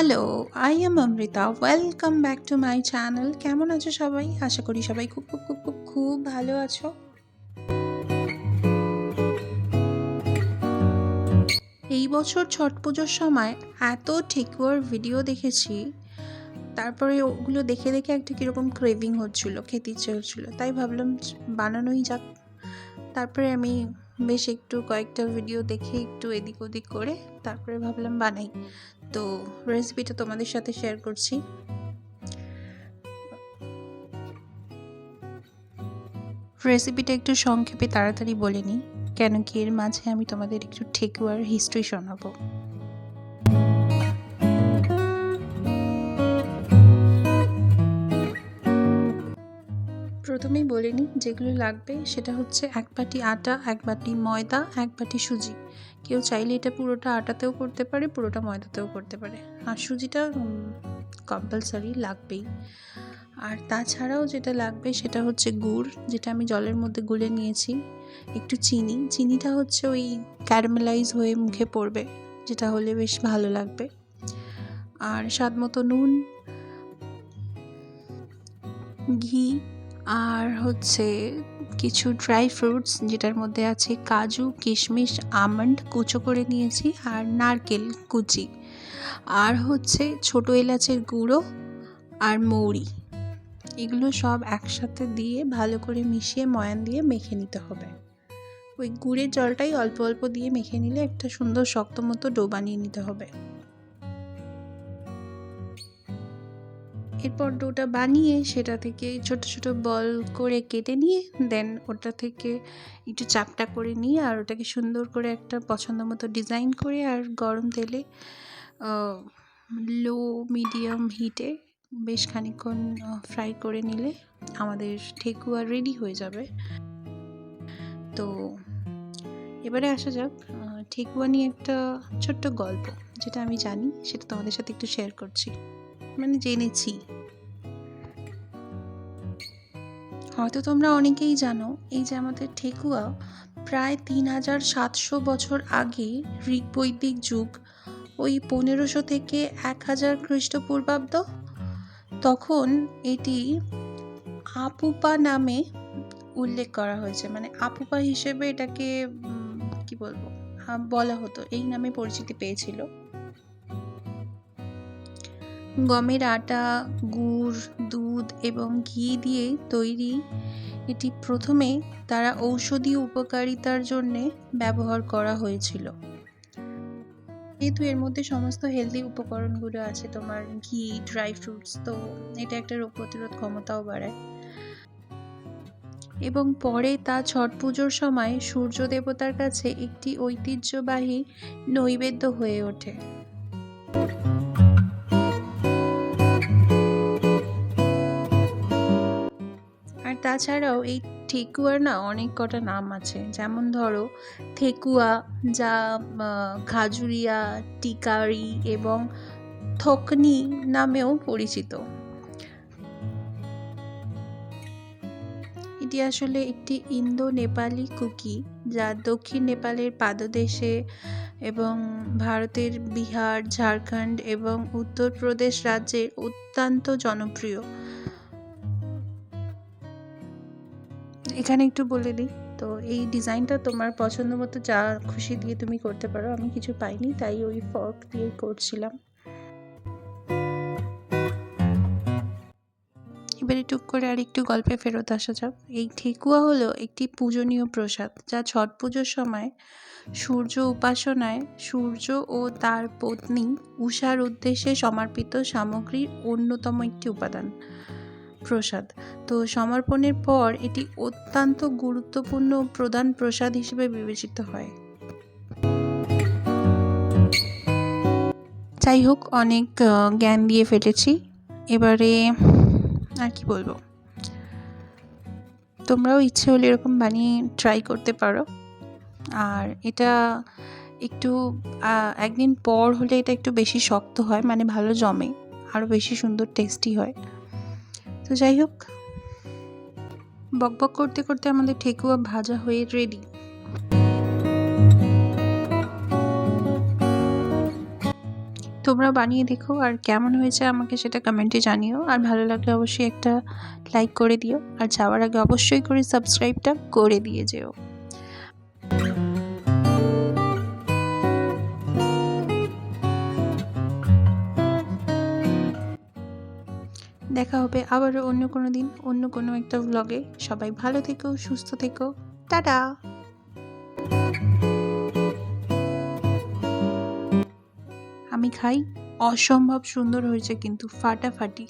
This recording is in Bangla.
Hello I am Amrita welcome back to my channel কেমন আছো সবাই? আশা করি সবাই খুব খুব খুব খুব খুব ভালো আছো। এই বছর ছট পুজোর সময় এত ঠেকুয়ার ভিডিও দেখেছি। তারপরে ওগুলো দেখে দেখে একটা কীরকম ক্রেভিং হচ্ছিল, খেতে ইচ্ছে হচ্ছিল তাই ভাবলাম বানানোই যাক। তারপরে আমি বেশ একটু কয়েকটা ভিডিও দেখে একটু এদিক ওদিক করে তারপরে ভাবলাম বানাই। তো রেসিপিটা তোমাদের সাথে শেয়ার করছি। রেসিপিটা একটু সংক্ষেপে তাড়াতাড়ি বলে নিই, কেন কি এর মাঝে আমি তোমাদের একটু ঠেকুয়ার হিস্ট্রি শোনাবো। প্রথমেই বলে নিই, যেগুলো লাগবে সেটা হচ্ছে এক বাটি আটা, এক বাটি ময়দা, এক বাটি সুজি। কেউ চাইলে এটা পুরোটা আটাতেও করতে পারে, পুরোটা ময়দাতেও করতে পারে। আর সুজিটা কম্পালসারি লাগবেই। আর তাছাড়াও যেটা লাগবে সেটা হচ্ছে গুড়, যেটা আমি জলের মধ্যে গুলে নিয়েছি। একটু চিনি। চিনিটা হচ্ছে ওই ক্যারামেলাইজ হয়ে মুখে পড়বে, যেটা হলে বেশ ভালো লাগবে। আর স্বাদ মতো নুন, ঘি আর হচ্ছে কিছু ড্রাই ফ্রুটস যেটার মধ্যে আছে কাজু, কিশমিশ, আমন্ড কুচো করে নিয়েছি আর নারকেল কুচি। আর হচ্ছে ছোট এলাচের গুঁড়ো আর মৌরি। এগুলো সব একসাথে দিয়ে ভালো করে মিশিয়ে ময়ান দিয়ে মেখে নিতে হবে। ওই গুড়ের জলটাই অল্প অল্প দিয়ে মেখে নিলে একটা সুন্দর শক্ত মতো ডো বানিয়ে নিতে হবে। এরপর ডোটা বানিয়ে সেটা থেকে ছোট ছোট বল করে কেটে নিয়ে দেন ওটা থেকে একটু চাপটা করে নিয়ে আর ওটাকে সুন্দর করে একটা পছন্দ মতো ডিজাইন করে আর গরম তেলে লো মিডিয়াম হিটে বেশ খানিক্ষণ ফ্রাই করে নিলে আমাদের ঠেকুয়া রেডি হয়ে যাবে। তো এবারে আসা যাক ঠেকুয়া নিয়ে একটা ছোট্ট গল্প, যেটা আমি জানি, সেটা তোমাদের সাথে একটু শেয়ার করছি। মানে জেনেছি হয়তো তোমরা অনেকেই জানো, এই যে আমাদের ঠেকুয়া, প্রায় তিন হাজার সাতশো বছর আগে ঋগবৈদিক যুগ, ওই পনেরোশো থেকে এক হাজার খ্রিস্টপূর্বাব্দ, তখন এটি আপুপা নামে উল্লেখ করা হয়েছে। মানে আপুপা হিসেবে এটাকে কি বলব বলা হতো, এই নামে পরিচিতি পেয়েছিল। গমের আটা, গুড়, দুধ এবং ঘি দিয়ে তৈরি। এটি প্রথমে তারা ঔষধি উপকারিতার জন্যে ব্যবহার করা হয়েছিল। যেহেতু এর মধ্যে সমস্ত হেলদি উপকরণগুলো আছে, তোমার ঘি ড্রাই ফ্রুটস তো এটা একটা রোগ প্রতিরোধ ক্ষমতাও বাড়ায়। এবং পরে তা ছট পুজোর সময় সূর্য দেবতার কাছে একটি ঐতিহ্যবাহী নৈবেদ্য হয়ে ওঠে। তাছাড়াও এই ঠেকুয়ার না অনেক কটা নাম আছে। যেমন ধরো ঠেকুয়া যা খাজুরিয়া, টিকারি এবং থকনি নামেও পরিচিত। এটি আসলে একটি ইন্দো নেপালি কুকি, যা দক্ষিণ নেপালের পাদদেশে এবং ভারতের বিহার, ঝাড়খণ্ড এবং উত্তরপ্রদেশ রাজ্যে অত্যন্ত জনপ্রিয়। এখানে একটু বলে দিই। তো এই ডিজাইনটা তোমার পছন্দ মতো যা খুশি দিয়ে তুমি করতে পারো। আমি কিছু পাইনি, তাই ওই ফর্ক দিয়ে করছিলাম। এবারে টুক করে আর একটু গল্পে ফেরত আসা যাক। এই ঠেকুয়া হলো একটি পূজনীয় প্রসাদ, যা ছট পুজোর সময় সূর্য উপাসনায় সূর্য ও তার পত্নী উষার উদ্দেশ্যে সমর্পিত সামগ্রীর অন্যতম একটি উপাদান। প্রসাদ। তো সমর্পণের পর এটি অত্যন্ত গুরুত্বপূর্ণ প্রধান প্রসাদ হিসেবে বিবেচিত হয়। যাই হোক, অনেক জ্ঞান দিয়ে ফেলেছি। এবারে, আর কি বলব? তোমরাও ইচ্ছে হলে এরকম বানিয়ে ট্রাই করতে পারো। আর এটা একটু একদিন পর হলে এটা একটু বেশি শক্ত হয় মানে ভালো জমে আরও বেশি সুন্দর টেস্টি হয়। তো যাই হোক। বকবক করতে করতে আমাদের ঠেকুয়া ভাজা হয়ে রেডি তোমরা বানিয়ে দেখো আর কেমন হয়েছে আমাকে সেটা কমেন্টে জানিও। আর ভালো লাগলে অবশ্যই একটা লাইক করে দিও। আর যাওয়ার আগে অবশ্যই করে সাবস্ক্রাইবটা করে দিয়ে যেও। দেখা হবে আবারও অন্য কোনো দিন, অন্য কোনো একটা ব্লগে সবাই ভালো থেকো, সুস্থ থেকো। টাটা! আমি খাই। অসম্ভব সুন্দর হয়েছে কিন্তু ফাটাফাটি।